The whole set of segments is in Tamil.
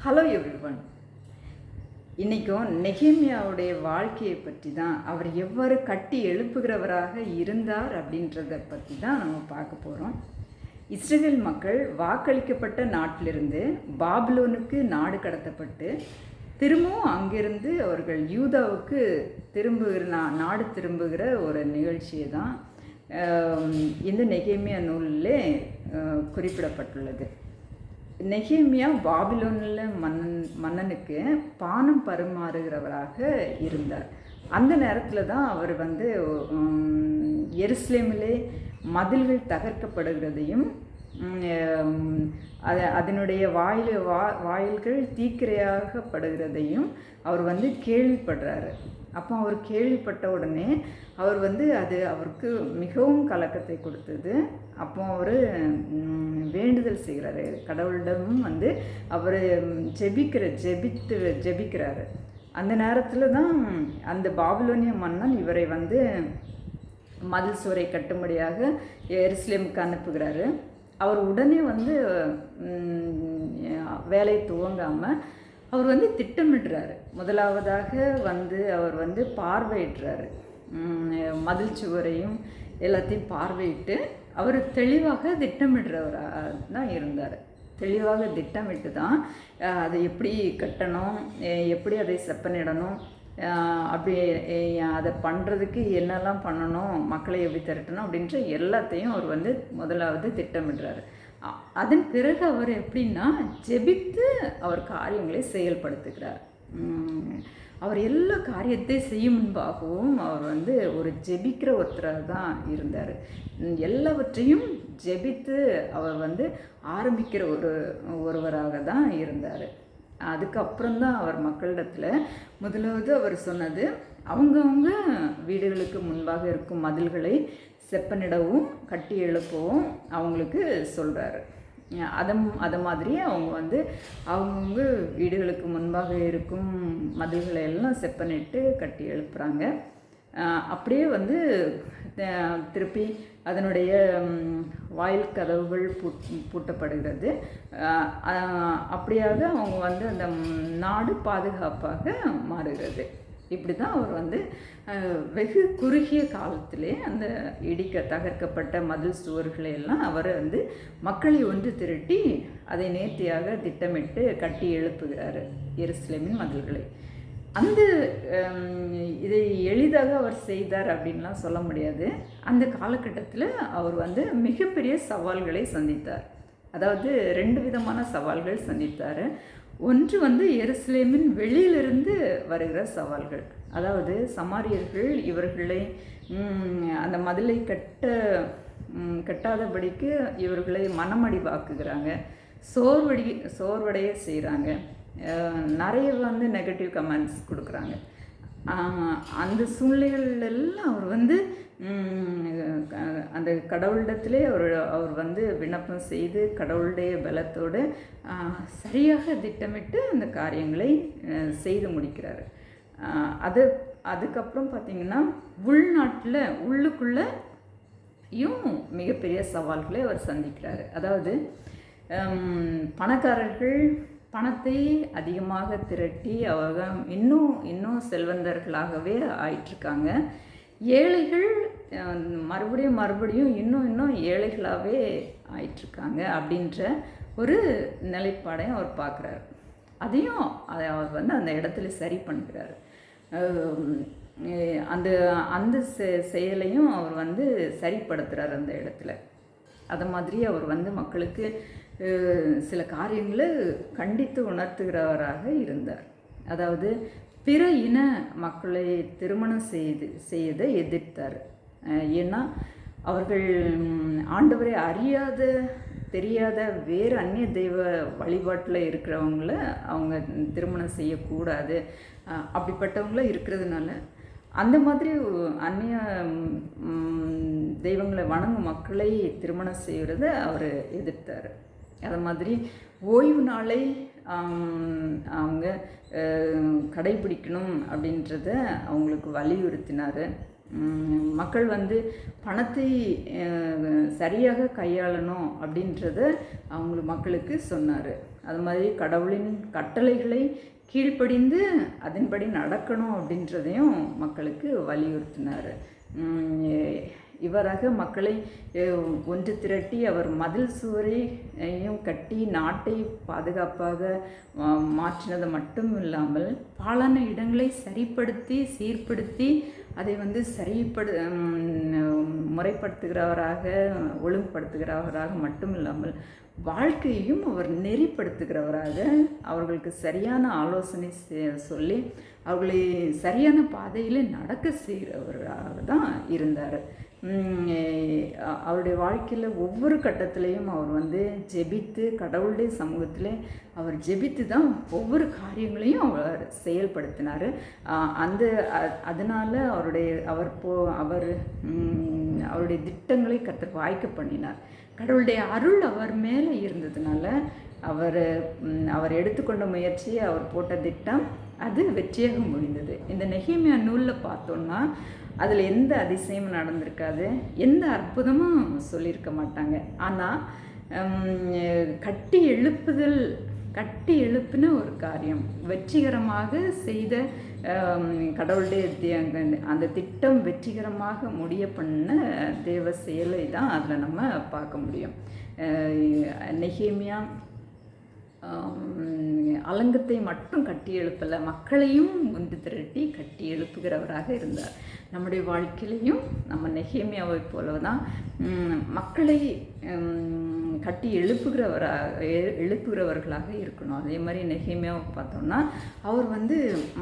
ஹலோ எவ்ரிவன் இன்றைக்கும் நெகேமியாவுடைய வாழ்க்கையை பற்றி தான் அவர் எவ்வாறு கட்டி எழுப்புகிறவராக இருந்தார் அப்படின்றத பற்றி தான் நம்ம பார்க்க போகிறோம் இஸ்ரேல் மக்கள் வாக்களிக்கப்பட்ட நாட்டிலிருந்து பாபிலோனுக்கு நாடு கடத்தப்பட்டு திரும்பவும் அங்கிருந்து அவர்கள் யூதாவுக்கு திரும்புகிற நா- நாடு திரும்புகிற ஒரு நிகழ்ச்சியை தான் இந்த நெகேமியா நூலிலே குறிப்பிடப்பட்டுள்ளது. நெகேமியா பாபிலோனில் மன்னன் மன்னனுக்கு பானம் பரிமாறுகிறவராக இருந்தார். அந்த நேரத்தில் தான் அவர் வந்து எருஸ்லேமிலே மதில்கள் தகர்க்கப்படுகிறதையும் அது அதனுடைய வாயில் வா வாயில்கள் தீக்கிரையாகப்படுகிறதையும் அவர் வந்து கேள்விப்படுறாரு. அப்போ அவர் கேள்விப்பட்ட உடனே அவர் வந்து அது அவருக்கு மிகவும் கலக்கத்தை கொடுத்தது. அப்போ அவர் வேண்டுதல் செய்கிறாரு. கடவுளிடமும் வந்து அவர் ஜெபிக்கிற ஜெபித்து ஜெபிக்கிறாரு. அந்த நேரத்தில் தான் அந்த பாபிலோனிய மன்னன் இவரை வந்து மதில் சுவரை கட்டும்படியாக எருசலேமுக்கு அனுப்புகிறாரு. அவர் உடனே வந்து வேலை வேலையை துவங்காமல் அவர் வந்து திட்டமிடுறாரு. முதலாவதாக வந்து அவர் வந்து பார்வையிடுறாரு. மதில் சுவரையும் எல்லாத்தையும் பார்வையிட்டு அவர் தெளிவாக திட்டமிடுறவராக தான் இருந்தார். தெளிவாக திட்டமிட்டு தான் அதை எப்படி கட்டணும் எப்படி அதை செப்பனிடணும் அப்படி அதை பண்ணுறதுக்கு என்னெல்லாம் பண்ணணும் மக்களை எப்படி திரட்டணும் அப்படின்ற எல்லாத்தையும் அவர் வந்து முதலாவது திட்டமிடுறாரு. அதன் பிறகு அவர் எப்படின்னா ஜெபித்து அவர் காரியங்களை செயல்படுத்துகிறார். அவர் எல்லா காரியத்தை செய்யும் முன்பாகவும் அவர் வந்து ஒரு ஜெபிக்கிற ஒருத்தராக தான் இருந்தார். எல்லாவற்றையும் ஜெபித்து அவர் வந்து ஆரம்பிக்கிற ஒரு ஒருவராக தான் இருந்தார். அதுக்கப்புறம் தான் அவர் மக்களிடத்தில் முதலாவது அவர் சொன்னது அவங்கவுங்க வீடுகளுக்கு முன்பாக இருக்கும் மதில்களை செப்பனிடவும் கட்டி எழுப்பவும் அவங்களுக்கு சொல்கிறாரு அதை அதை மாதிரி அவங்க வந்து அவங்கவுங்க வீடுகளுக்கு முன்பாக இருக்கும் மதில்களை எல்லாம் செப்பனிட்டு கட்டி எழுப்புறாங்க. அப்படியே வந்து திருப்பி அதனுடைய வாயில் கதவுகள் பூட் பூட்டப்படுகிறது. அப்படியாக அவங்க வந்து அந்த நாடு பாதுகாப்பாக மாறுகிறது. இப்படி தான் அவர் வந்து வெகு குறுகிய காலத்திலே அந்த இடிக்க தகர்க்கப்பட்ட மதில் சுவர்களை எல்லாம் அவர் வந்து மக்களை ஒன்று திரட்டி அதை நேர்த்தியாக திட்டமிட்டு கட்டி எழுப்புகிறார். எருசலேமின் மதில்களை. அந்த இதை எளிதாக அவர் செய்தார் அப்படின்லாம் சொல்ல முடியாது. அந்த காலகட்டத்தில் அவர் வந்து மிகப்பெரிய சவால்களை சந்தித்தார். அதாவது ரெண்டு விதமான சவால்கள் சந்தித்தார். ஒன்று வந்து எருசலேமின் வெளியிலிருந்து வருகிற சவால்கள். அதாவது சமாரியர்கள் இவர்களை அந்த மதிலை கட்ட கட்டாதபடிக்கு இவர்களை மனமடிவாக்குகிறாங்க. சோர்வடி சோர்வடைய செய்கிறாங்க நிறைய வந்து நெகட்டிவ் கமெண்ட்ஸ் கொடுக்குறாங்க. அந்த சூழ்நிலைகள் எல்லாம் அவர் வந்து அந்த கடவுளிடத்திலே அவர் அவர் வந்து விண்ணப்பம் செய்து கடவுளுடைய பலத்தோடு சரியாக திட்டமிட்டு அந்த காரியங்களை செய்து முடிக்கிறார். அது அதுக்கப்புறம் பார்த்திங்கன்னா உள்நாட்டில் உள்ளுக்குள்ளேயும் மிகப்பெரிய சவால்களை அவர் சந்திக்கிறார். அதாவது பணக்காரர்கள் பணத்தை அதிகமாக திரட்டி அவங்க இன்னும் இன்னும் செல்வந்தர்களாகவே ஆயிட்டிருக்காங்க. ஏழைகள் மறுபடியும் மறுபடியும் இன்னும் இன்னும் ஏழைகளாகவே ஆயிட்டிருக்காங்க அப்படின்ற ஒரு நிலைப்பாடையும் அவர் பார்க்குறாரு. அதையும் அதை அவர் வந்து அந்த இடத்துல சரி பண்ணுறாரு. அந்த அந்த செ- செயலையும் அவர் வந்து சரிப்படுத்துகிறார் அந்த இடத்துல. அதை மாதிரி அவர் வந்து மக்களுக்கு சில காரியங்களை கண்டித்து உணர்த்துகிறவராக இருந்தார். அதாவது பிற இன மக்களை திருமணம் செய்து செய்யதை எதிர்த்தார். ஏன்னா அவர்கள் ஆண்டவரை அறியாத தெரியாத வேறு அந்நிய தெய்வ வழிபாட்டில் இருக்கிறவங்கள அவங்க திருமணம் செய்யக்கூடாது. அப்படிப்பட்டவங்கள இருக்கிறதுனால அந்த மாதிரி அந்நிய தெய்வங்களை வணங்கும் மக்களை திருமணம் செய்கிறத அவர் எதிர்த்தார். அது மாதிரி ஓய்வு நாளை அவங்க கடைபிடிக்கணும் அப்படின்றத அவங்களுக்கு வலியுறுத்தினார். மக்கள் வந்து பணத்தை சரியாக கையாளணும் அப்படின்றத அவங்க மக்களுக்கு சொன்னார். அது மாதிரி கடவுளின் கட்டளைகளை கீழ்ப்படிந்து அதன்படி நடக்கணும் அப்படின்றதையும் மக்களுக்கு வலியுறுத்தினார். இவராக மக்களை ஒன்று திரட்டி அவர் மதில் சுவரையும் கட்டி நாட்டை பாதுகாப்பாக மாற்றினது மட்டும் இல்லாமல் பாலான இடங்களை சரிப்படுத்தி சீர்படுத்தி அதை வந்து சரிப்படு முறைப்படுத்துகிறவராக ஒழுங்குபடுத்துகிறவராக மட்டும் இல்லாமல் வாழ்க்கையையும் அவர் நெறிப்படுத்துகிறவராக அவர்களுக்கு சரியான ஆலோசனை செ- சொல்லி அவர்களை சரியான பாதையில் நடக்க செய்கிறவராக தான் இருந்தார். அவருடைய வாழ்க்கையில் ஒவ்வொரு கட்டத்திலையும் அவர் வந்து ஜெபித்து கடவுளுடைய சமூகத்தில் அவர் ஜெபித்து தான் ஒவ்வொரு காரியங்களையும் அவர் செயல்படுத்தினார். அந்த அதனால் அவருடைய அவர் போ அவர் அவருடைய திட்டங்களை கத்தர் வாய்க்க பண்ணினார். கடவுளுடைய அருள் அவர் மேலே இருந்ததுனால அவர் அவர் எடுத்துக்கொண்ட முயற்சி அவர் போட்ட திட்டம் அது வெற்றியாக முடிந்தது. இந்த நெகிமியா நூலில் பார்த்தோன்னா அதில் எந்த அதிசயமும் நடந்திருக்காது எந்த அற்புதமும் சொல்லியிருக்க மாட்டாங்க. ஆனால் கட்டி எழுப்புதல் கட்டி எழுப்பின ஒரு காரியம் வெற்றிகரமாக செய்த ஹம், தி- அந்த- அந்த திட்டம் வெற்றிகரமாக முடிய பண்ண தேவ செயலை தான் அதில் நம்ம பார்க்க முடியும். அஹ் நெகேமியா அலங்கத்தை மட்டும் கட்டி எழுப்பலை மக்களையும் ஒன்று திரட்டி கட்டி எழுப்புகிறவராக இருந்தார். நம்முடைய வாழ்க்கையிலையும் நம்ம நெகேமியாவை போல தான் மக்களை கட்டி எழுப்புகிறவராக எழுப்புகிறவர்களாக இருக்கணும். அதே மாதிரி நெகேமியாவை பார்த்தோம்னா அவர் வந்து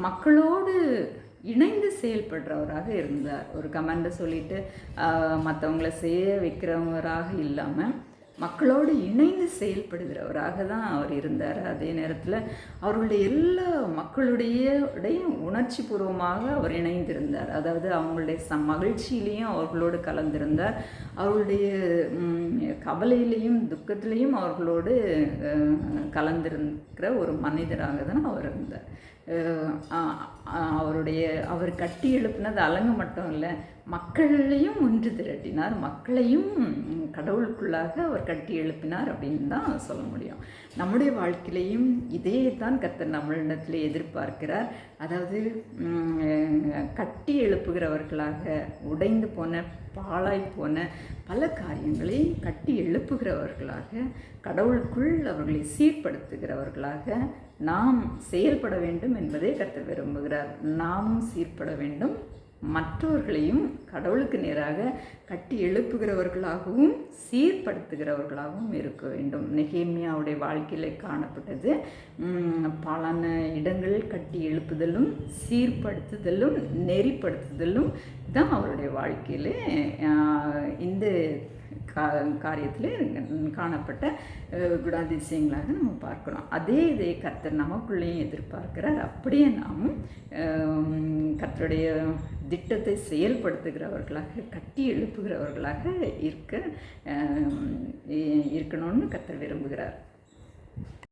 மக்களோடு இணைந்து செயல்படுறவராக இருந்தார். ஒரு கமெண்டை சொல்லிட்டு மற்றவங்கள செய்ய வைக்கிறவராக இல்லாமல் மக்களோடு இணைந்து செயல்படுகிறவராக தான் அவர் இருந்தார். அதே நேரத்தில் அவருடைய எல்லா மக்களுடைய உணர்ச்சி பூர்வமாக அவர் இணைந்திருந்தார். அதாவது அவங்களுடைய ச மகிழ்ச்சியிலையும் அவர்களோடு கலந்திருந்தார். அவருடைய கவலையிலையும் துக்கத்திலையும் அவர்களோடு கலந்திருக்கிற ஒரு மனிதராக தான் அவர் இருந்தார். அவருடைய அவர் கட்டி எழுப்பினது அலங்கு மட்டும் இல்லை மக்களையும் ஒன்று திரட்டினார். மக்களையும் கடவுளுக்குள்ளாக அவர் கட்டி எழுப்பினார் அப்படின்னு தான் சொல்ல முடியும். நம்முடைய வாழ்க்கையிலையும் இதே தான் கர்த்தர் நம்மளிடத்தில் எதிர்பார்க்கிறார். அதாவது கட்டி எழுப்புகிறவர்களாக உடைந்து போன பாழாய் போன பல காரியங்களை கட்டி எழுப்புகிறவர்களாக கடவுளுக்குள் அவர்களை சீர்படுத்துகிறவர்களாக நாம் செயல்பட வேண்டும் என்பதை கர்த்தர் விரும்புகிறார். நாமும் சீர்பட வேண்டும். மற்றவர்களையும் கடவுளுக்கு நேராக கட்டி எழுப்புகிறவர்களாகவும் சீர்படுத்துகிறவர்களாகவும் இருக்க வேண்டும். நெகேமியாவுடைய வாழ்க்கையில் காணப்பட்டது. பலான இடங்கள் கட்டி எழுப்புதலும் சீர்படுத்துதலும் நெறிப்படுத்துதலும் தான் அவருடைய வாழ்க்கையில் இந்த கா காரியத்தில் காணப்பட்ட குணாதிசயங்களாக நம்ம பார்க்கணும் அதே இதை கர்த்தர் நமக்குள்ளேயும் எதிர்பார்க்கிறார். அப்படியே நாமும் கர்த்தருடைய திட்டத்தை செயல்படுத்துகிறவர்களாக கட்டி எழுப்புகிறவர்களாக இருக்க இருக்கணும்னு கர்த்தர் விரும்புகிறார்.